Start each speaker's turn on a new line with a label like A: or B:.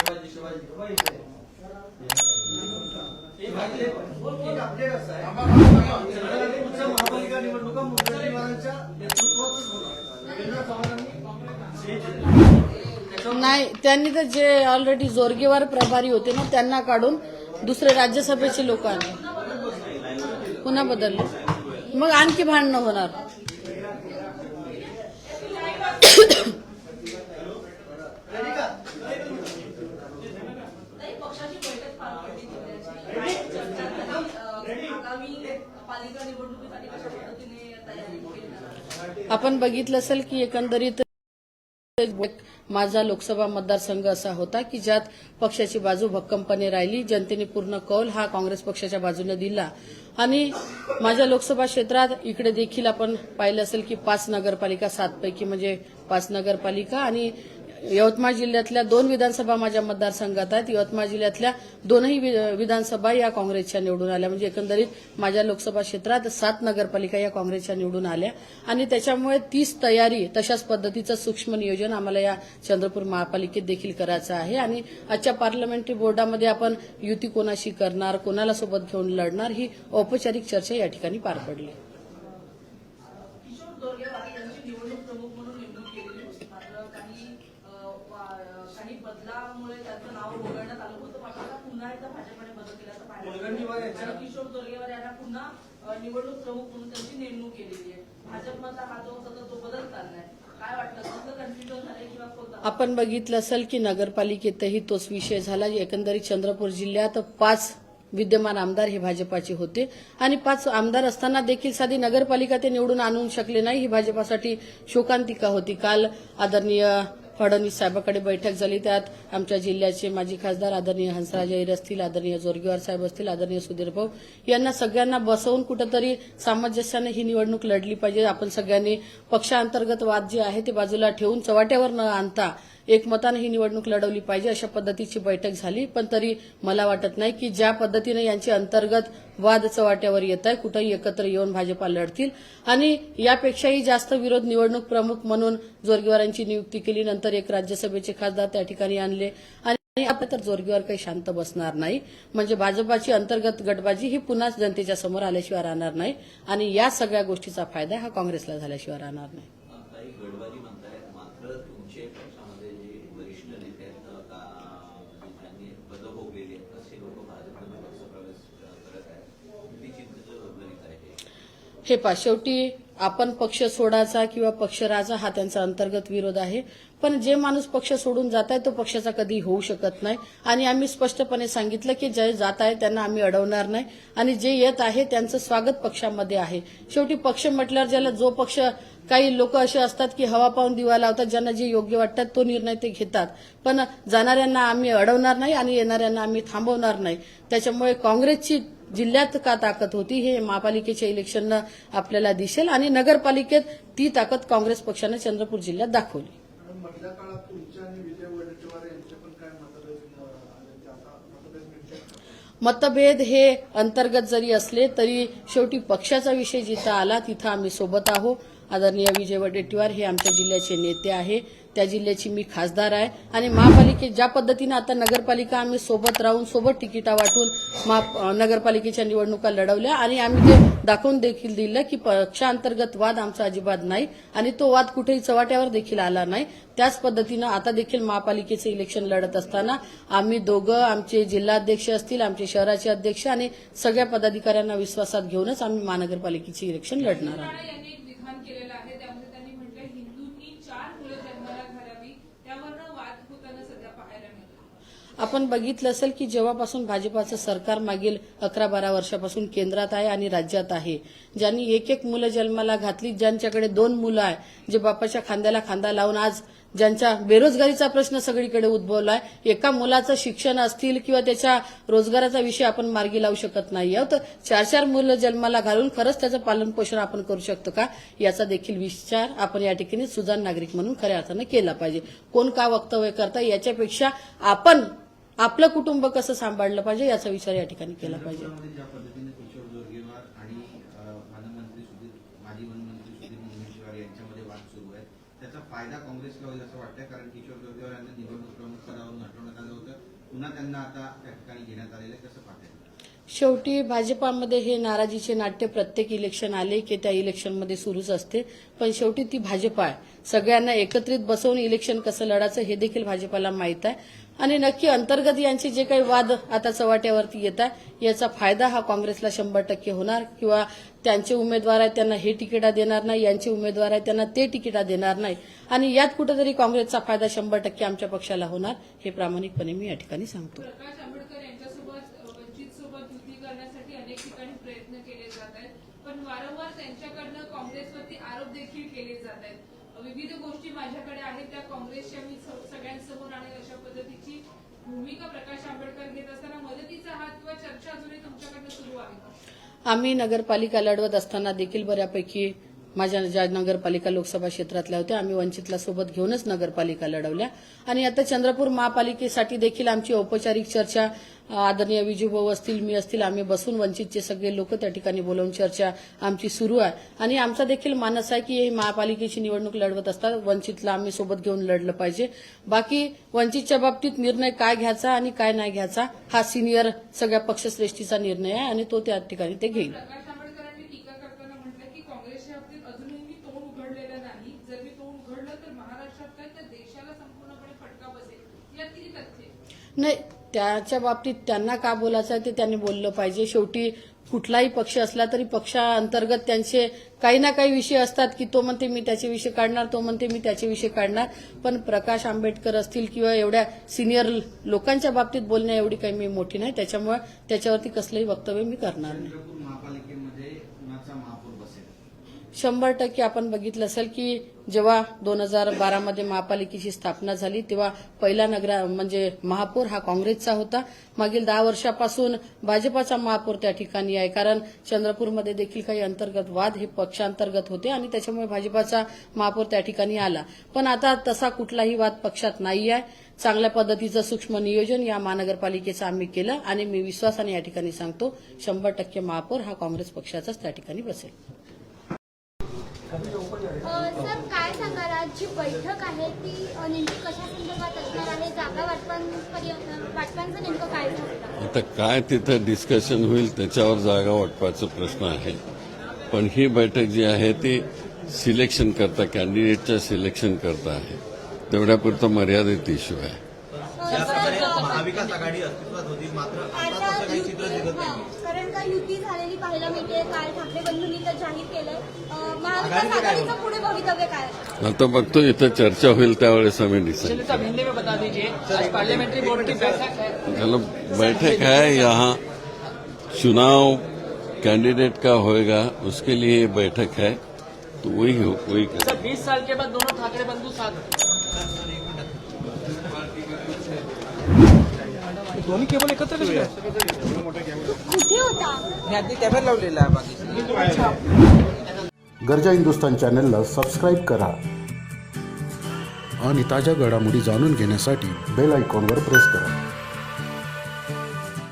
A: शिवाजी शिवाजी महापालिका निवडणुका
B: नाही त्यांनी तर जे ऑलरेडी जोरगेवार प्रभारी होते ना त्यांना काढून दुसरे राज्यसभेचे लोक आणले. पुन्हा बदलले. मग आणखी भांडणं होणार
A: Ready का?
C: नाही, पक्षाची बैठक पार पडली जिल्ह्याची. चर्चा झाली. अ, आगामी पालिका निवडणुकीसाठी कशा पद्धतीने तयारी
B: आपण बघितलं असेल की एकंदरीत माझा लोकसभा मतदारसंघ असा होता की ज्यात पक्षाची बाजू भक्कमपणे राहिली जनतेने पूर्ण कौल हा काँग्रेस पक्षाच्या बाजूने दिला. आणि माझ्या लोकसभा क्षेत्रात इकडे देखील आपण पाहिलं असेल की पाच नगरपालिका सातपैकी म्हणजे पाच नगरपालिका आणि यवतमाळ जिल्ह्यातल्या दोन विधानसभा माझ्या मतदारसंघात आहेत. यवतमाळ जिल्ह्यातल्या दोनही विधानसभा या काँग्रेसच्या निवडून आल्या. म्हणजे एकंदरीत माझ्या लोकसभा क्षेत्रात सात नगरपालिका या काँग्रेसच्या निवडून आल्या. आणि त्याच्यामुळे तीच तयारी तशाच पद्धतीचं सूक्ष्म नियोजन आम्हाला या चंद्रपूर महापालिकेत देखील करायचं आहे. आणि आजच्या पार्लमेंटरी बोर्डामध्ये आपण युती कोणाशी करणार कोणाला सोबत घेऊन लढणार ही औपचारिक चर्चा या ठिकाणी पार पडली
C: किशोर दोरगेवार यांची निवडणूक प्रमुख म्हणून नेमणूक केलेली होती मात्र काही अ, वा- काही बदलामुळे त्यांचं नाव वगळण्यात आलं होतं मात्र आता पुन्हा एकदा भाजपने बदल केल्याचं पाहायला
A: मुनगंटीवार
C: मिळालं.
A: यांच्या-
C: आणि किशोर दोरगेवार यांना पुन्हा निवडणूक प्रमुख म्हणून त्यांची नेमणूक केलेली आहे. भाजपमधला हा जो होता तो बदल चाललाय काय वाटतं? कसं कन्फ्युजन झालंय किंवा
B: आपण बघितलं असेल की नगरपालिकेतही तोच विषय झाला. एकंदरीत चंद्रपूर जिल्ह्यात पाच विद्यमान आमदार हे भाजपाचे होते. आणि पाच आमदार असताना देखील साधी नगरपालिका ते निवडून आणू शकले नाही. ही भाजपासाठी शोकांतिका होती. काल आदरणीय फडणवीस साहेबाकडे बैठक झाली. त्यात आमच्या जिल्ह्याचे माजी खासदार आदरणीय हंसराज अहिर असतील आदरणीय जोरगेवार साहेब असतील आदरणीय सुधीर भाऊ यांना सगळ्यांना बसवून कुठंतरी सामंजस्याने ही निवडणूक लढली पाहिजे. आपण सगळ्यांनी पक्षांतर्गत वाद जे आहे ते बाजूला ठेवून चव्हाट्यावर न आणता एकमतानं ही निवडणूक लढवली पाहिजे अशा पद्धतीची बैठक झाली. पण तरी मला वाटत नाही की ज्या पद्धतीने यांचे अंतर्गत वाद चव्हाट्यावर येत आहे कुठेही एकत्र येऊन भाजपा लढतील. आणि यापेक्षाही जास्त विरोध निवडणूक प्रमुख म्हणून जोरगेवारांची नियुक्ती केली. नंतर एक राज्यसभेचे खासदार त्या ठिकाणी आणले. आणि आता तर जोरगेवार काही शांत बसणार नाही. म्हणजे भाजपाची अंतर्गत गटबाजी ही पुन्हा जनतेच्या समोर आल्याशिवाय राहणार नाही. आणि या सगळ्या गोष्टीचा फायदा हा काँग्रेसला झाल्याशिवाय राहणार नाही.
D: काही गडबाजी म्हणतायत मात्र तुमचे पक्षामध्ये जे वरिष्ठ नेते आहेत का- म्हणजे ज्यांनी पदं भोगलेली आहेत असे लोक भाजपमध्ये पक्षप्रवेश अ, करत आहेत किती चिंतेचं गणित आहे हे?
B: हे पा शेवटी आपण पक्ष सोडायचा किंवा पक्ष राहायचा हा त्यांचा अंतर्गत विरोध आहे. पण जे माणूस पक्ष सोडून जात आहे तो पक्षाचा कधी होऊ शकत नाही. आणि आम्ही स्पष्टपणे सांगितलं की जे जात आहे त्यांना आम्ही अडवणार नाही. आणि जे येत आहे त्यांचं स्वागत पक्षामध्ये आहे. शेवटी पक्ष म्हटल्यावर ज्याला जो पक्ष काही लोक असे असतात की हवा पाहून दिवा लावतात ज्यांना जे योग्य वाटतात तो निर्णय ते घेतात. पण जाणाऱ्यांना आम्ही अडवणार नाही आणि येणाऱ्यांना आम्ही थांबवणार नाही. त्याच्यामुळे काँग्रेसची जिल्ह्यात का ताकद होती हे महापालिकेच्या इलेक्शननं आपल्याला दिसेल आणि नगरपालिकेत ती ताकद काँग्रेस पक्षानं चंद्रपूर जिल्ह्यात दाखवली.
E: मतभेद
B: हे अंतर्गत जरी असले तरी शेवटी पक्षाचा विषय जिथं आला तिथं आम्ही सोबत आहोत. आदरणीय विजय वडेट्टीवार हे आमच्या जिल्ह्याचे नेते आहे. त्या जिल्ह्याची मी खासदार आहे. आणि महापालिकेत ज्या पद्धतीनं आता नगरपालिका आम्ही सोबत राहून सोबत तिकिटा वाटून महा नगरपालिकेच्या निवडणुका लढवल्या आणि आम्ही ते दाखवून देखील दिलं की पक्षांतर्गत वाद आमचा अजिबात नाही आणि तो वाद कुठेही चव्हाट्यावर देखील आला नाही. त्याच पद्धतीनं आता देखील महापालिकेचं इलेक्शन लढत असताना आम्ही दोघं आमचे जिल्हाध्यक्ष असतील आमचे शहराचे अध्यक्ष आणि सगळ्या पदाधिकाऱ्यांना विश्वासात घेऊनच आम्ही महानगरपालिकेचे इलेक्शन लढणार आहोत
F: राणा यांनी एक विधान केलेलं आहे त्यामध्ये त्यांनी म्हटलं हिंदूंनी चार मुलं जन्माला घालावी त्यावरनं वाद होताना सध्या पाहायला मिळतो
B: आपण बघितलं असेल की जेव्हापासून भाजपाचं सरकार मागील अकरा बारा वर्षापासून केंद्रात आहे आणि राज्यात आहे. ज्यांनी एक एक मुलं जन्माला घातली ज्यांच्याकडे दोन मुलं आहे जे बापाच्या खांद्याला खांदा लावून आज ज्यांच्या बेरोजगारीचा प्रश्न सगळीकडे उद्भवला आहे एका मुलाचं शिक्षण असतील किंवा त्याच्या रोजगाराचा विषय आपण मार्गी लावू शकत नाही आहोत तर चार चार मुलं जन्माला घालून खरंच त्याचं पालन पोषण आपण करू शकतो का? याचा देखील विचार आपण या ठिकाणी सुजाण नागरिक म्हणून खऱ्या अर्थानं केला पाहिजे. कोण का वक्तव्य करता याच्यापेक्षा आपण आपलं कुटुंब कसं सांभाळलं पाहिजे याचा विचार या ठिकाणी केला पाहिजे.
G: मध्ये ज्या पद्धतीने किशोर जोरगेवार आणि अ, वनमंत्री सुधीर माजी वनमंत्री सुधीर मुनगंटीवार यांच्यामध्ये वाद सुरू आहे त्याचा फायदा काँग्रेसला होईल असं वाटतंय कारण किशोर जोरगेवार यांना निवडणूक प्रमुख पदावरून हटवण्यात आलं होतं. पुन्हा त्यांना आता त्या ठिकाणी घेण्यात आलेलं आहे कसं पाहताय?
B: शेवटी भाजपामध्ये हे नाराजीचे नाट्य प्रत्येक इलेक्शन आले की त्या इलेक्शनमध्ये सुरूच असते पण शेवटी ती भाजपा आहे. सगळ्यांना एकत्रित बसवून इलेक्शन कसं लढायचं हे देखील भाजपाला माहीत आहे. आणि नक्की अंतर्गत यांचे जे काही वाद आता चव्हाट्यावरती येत आहे याचा फायदा हा काँग्रेसला शंभर टक्के होणार किंवा त्यांचे उमेदवार आहेत त्यांना हे तिकिटा देणार नाही यांचे उमेदवार आहेत त्यांना ते तिकिटा देणार नाही. आणि यात कुठेतरी काँग्रेसचा फायदा शंभर टक्के आमच्या पक्षाला होणार हे प्रामाणिकपणे मी या ठिकाणी सांगतो.
F: प्रयत्न केले जात आहेत पण वारंवार त्यांच्याकडनं काँग्रेसवरती आरोप देखील केले जात आहेत. विविध गोष्टी माझ्याकडे आहेत. त्या काँग्रेसच्या मी सगळ्यांसमोर आणेल अशा पद्धतीची भूमिका प्रकाश आंबेडकर घेत असताना मदतीचा हात किंवा चर्चा अजूनही तुमच्याकडनं सुरू आहे
B: आम्ही नगरपालिका लढवत असताना देखील बऱ्यापैकी माझ्या ज्या नगरपालिका लोकसभा क्षेत्रातल्या होत्या आम्ही वंचितला सोबत घेऊनच नगरपालिका लढवल्या. आणि आता चंद्रपूर महापालिकेसाठी देखील आमची औपचारिक चर्चा आदरणीय विजूभाऊ असतील मी असतील आम्ही बसून वंचितचे सगळे लोक त्या ठिकाणी बोलावून चर्चा आमची सुरू आहे. आणि आमचा देखील मानस आहे की ही महापालिकेची निवडणूक लढवत असतात वंचितला आम्ही सोबत घेऊन लढलं पाहिजे. बाकी वंचितच्या बाबतीत निर्णय काय घ्यायचा आणि काय नाही घ्यायचा हा सिनियर सगळ्या पक्षश्रेष्ठीचा निर्णय आहे आणि तो त्या ठिकाणी ते घेईल
F: प्रकाश आंबेडकरांनी टीका करताना म्हटलं की काँग्रेसच्या बाबतीत अजूनही मी तोंड उघडलेलं नाही जर मी तोंड उघडलं तर महाराष्ट्रात काय तर देशाला संपूर्णपणे फटका बसेल यात किती तथ्य आहे?
B: नाही त्याच्या बाबतीत त्यांना का बोलायचं आहे ते त्यांनी बोललं पाहिजे. शेवटी कुठलाही पक्ष असला तरी पक्षाअंतर्गत त्यांचे काही ना काही विषय असतात की तो म्हणते मी त्याचे विषय काढणार तो म्हणते मी त्याचे विषय काढणार. पण प्रकाश आंबेडकर असतील किंवा एवढ्या सिनियर लोकांच्या बाबतीत बोलण्या एवढी काही मी मोठी नाही. त्याच्यामुळे त्याच्यावरती कसलंही वक्तव्य मी करणार नाही
G: चंद्रपूर महापालिकेमध्ये कुणाचा महापौर बसेल
B: शंभर टक्के आपण बघितलं असेल की जेव्हा दोन हजार बारामध्ये महापालिकेची स्थापना झाली तेव्हा पहिला नगरा म्हणजे महापौर हा काँग्रेसचा होता. मागील दहा वर्षापासून भाजपाचा महापौर त्या ठिकाणी आहे. कारण चंद्रपूरमध्ये देखील काही अंतर्गत वाद हे पक्षांतर्गत होते आणि त्याच्यामुळे भाजपाचा महापौर त्या ठिकाणी आला. पण आता तसा कुठलाही वाद पक्षात नाही आहे. चांगल्या पद्धतीचं सूक्ष्म नियोजन या महानगरपालिकेचं आम्ही केलं आणि मी विश्वासाने या ठिकाणी सांगतो शंभर टक्के महापौर हा काँग्रेस पक्षाचाच त्या ठिकाणी बसेल.
H: सर काय सांगाल? आज जी बैठक आहे ती नेमकी कशा संदर्भात असणार आहे? जागा वाटपांपर्यंत वाटपांचं नेमकं काय
I: आता काय तिथं डिस्कशन होईल त्याच्यावर जागा वाटपाचा प्रश्न आहे. पण ही बैठक जी आहे ती सिलेक्शन करता कॅन्डिडेटच्या सिलेक्शन करता आहे. तेवढ्यापुरतं मर्यादित इश्यू आहे.
D: या प्रकारे महाविकास आघाडी अस्तित्वात होती मात्र आता
H: आता
D: तसं काही चित्र दिसत नाही
H: कारण का युती झालेली पाहायला मिळते काल ठाकरे बंधूंनी तर जाहीर केलंय. महाविकास आघाडीचं पुढे भवितव्य काय आहे?
I: आता बघतो इथं चर्चा होईल त्यावेळेस आम्ही डिसाईड
J: शिल्पा हिंदी में बता दीजिए पार्लियामेंट्री बोर्ड की बैठक है।
I: चलो बैठक है यहाँ। चुनाव कैंडिडेट का होएगा उसके लिए बैठक है तो वही हो वही।
J: सर 20 साल के बाद दोनों ठाकरे बंधु साथ। दोन्ही केवळ एकत्र कसे काय?
H: कुठे होता
J: मी आधी कॅमेरा लावलेला आहे बाकी.
K: गरजा हिंदुस्तान चॅनलला सबस्क्राईब करा. आणि ताज्या घडामोडी जाणून घेण्यासाठी बेल आयकॉनवर प्रेस करा.